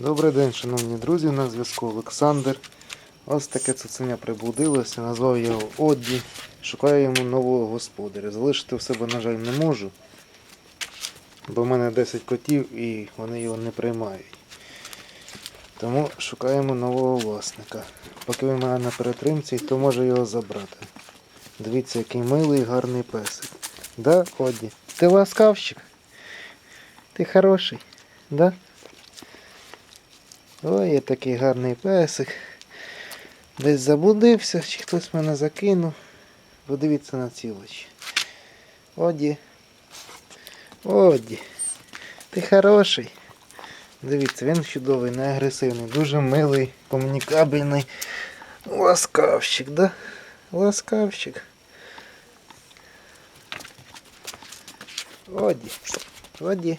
Добрий день, шановні друзі, на зв'язку Олександр. Ось таке цуценя прибудилося, назвав його Одді. Шукаю йому нового господаря. Залишити в себе, на жаль, не можу. Бо в мене 10 котів і вони його не приймають. Тому шукаємо нового власника. Поки він мене на перетримці, то може його забрати. Дивіться, який милий гарний песик. Да, Одді? Ти ласкавщик? Ти хороший, да? Ой, є такий гарний песик. Десь заблудився, чи хтось мене закинув. Подивіться на ці очі. Оді. Оді. Ти хороший. Дивіться, він чудовий, не агресивний, дуже милий, комунікабельний. Ласкавщик, да? Ласкавщик. Оді. Оді.